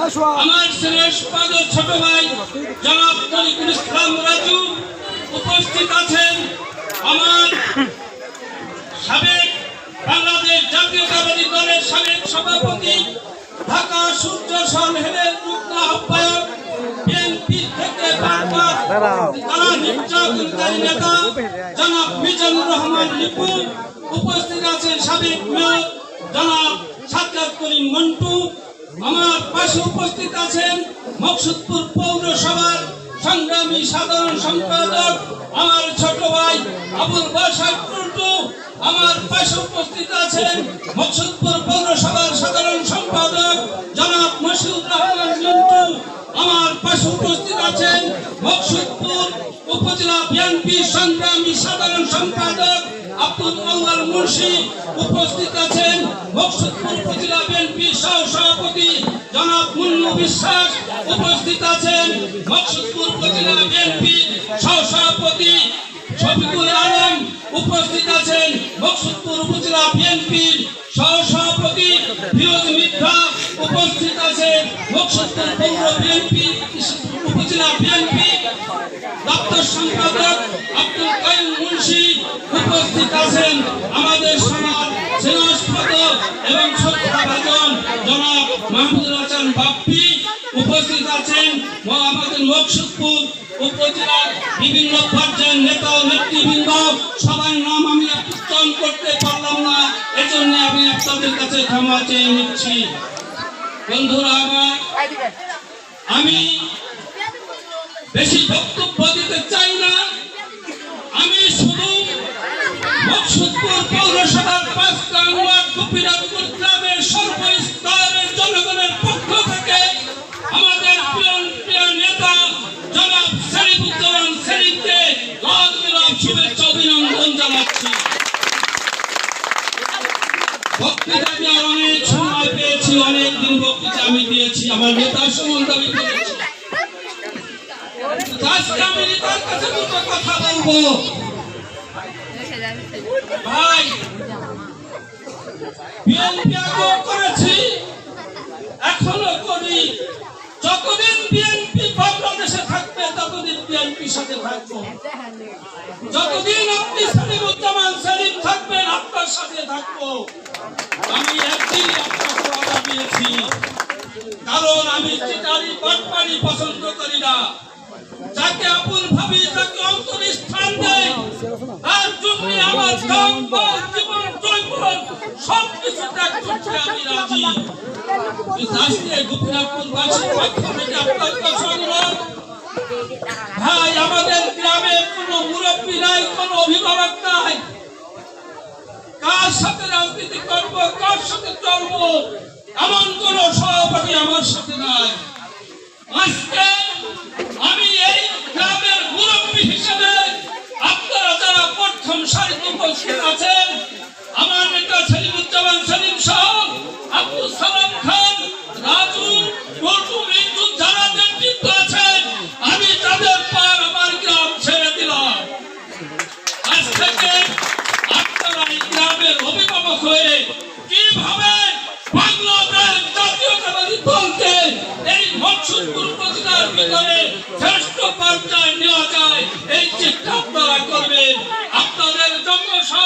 আমার শ্রেষ্ঠ ছোট ভাই, জনাব তরিকুল ইসলাম রাজু উপস্থিত আছেন। আমার সাবেক বাংলাদেশ জাতীয়তাবাদী দলের সাবেক সভাপতি, ঢাকা সূর্য সরহেলের যুগ্ম আহ্বায়ক বিএনপি থেকে তারা নির্যাতনকারী নেতা, জনাব মিজানুর রহমান লিপু উপস্থিত আছেন সাবেক মেয়র, জনাব সাজ্জাদ করিম মন্টু। আমার পাশে উপস্থিত আছেন মকসুদপুর পৌরসভার সংগ্রামী সাধারণ সম্পাদক আমার ছোট ভাই আবুল বাসার টুটু আমার পাশে উপস্থিত আছেন মকসুদপুর পৌরসভার সাধারণ সম্পাদক জনাব মসিউর রহমান মিন্টু আমার পাশে উপস্থিত আছেন মকসুদপুর উপজেলা বিএনপি সংগ্রামী সাধারণ সম্পাদক আব্দুল আল্লাহ মুন্সি উপস্থিত আছেন মকসুদপুর উপজেলা বিএনপি সহ সভাপতি জনাব মুন্নু বিশ্বাস উপস্থিত আছেন মকসুদপুর উপজেলা বিএনপি সহ সভাপতি শফিকুল আলম উপস্থিত আছেন মকসুদপুর উপজেলা বিএনপির সভাপতি ফিরোজ মিত্রা উপস্থিত আছেন মকসুদপুর পৌর বিএনপি দপ্তর সম্পাদক আব্দুল কাইম মুন্সি উপস্থিত আছেন আমাদের সমাজ সেনাস্পদ এবং সত্যভাজন জনাব মাহমুদুল হাসান বাপ্পি উপস্থিত আছেন আমাদের মকসুদপুর উপজেলার বিভিন্ন পর্যায়ের নেতা ও নেতৃবৃন্দ। সবার নাম আমি উচ্চারণ করতে পারলাম না, এজন্য আমি আপনাদের কাছে ক্ষমা চেয়ে নিচ্ছি। বন্ধুরা আমার, আমি বেশি বক্তব্য দিতে চাই না। আমি শুধু মকসুদপুর পৌরসভার পাঁচটা ওয়ার্ড গোপীনাথপুর গ্রামের সর্বস্তরের জনগণের পক্ষ আমাদের নেতা জনাব শরীফুজ্জামান শরীফকে লাল মিলাপ শুভেচ্ছা অভিনন্দন আমি অনেক সময় পেয়েছি, অনেক দিন বক্তৃতা আমি দিয়েছি। আমার নেতা সম্বন্ধে আমি বলেছি আজকে করেছি, এখনও করি। যতদিন বিএনপি বাংলাদেশে থাকবে, ততদিন বিএনপি সাথে থাকব। যতদিন আপনি সালিমুজ্জামান সেলিম থাকবেন, আপনার সাথে থাকব। আমি একদিন দিয়েছি। কারণ আমি পছন্দ করি না যাকে আপন ভাবি তাকে অন্তর স্থান দেয় তার জন্য আমার দম বল জীবন জৈবন সব কিছু ত্যাগ করতে আমি রাজি কিন্তু আজকে গোপীনাথপুর বাসীর পক্ষ থেকে আপনার কাছে অনুরোধ ভাই, আমাদের গ্রামে কোনো মুরব্বী নাই, কোনো অভিভাবক নাই। কার সাথে রাজনীতি করব, কার সাথে চলবো, এমন কোন সভাপতি আমার সাথে নাই। আজকে শ্রেষ্ঠ পর্যায়ে নেওয়া যায় এই চেষ্টা আপনারা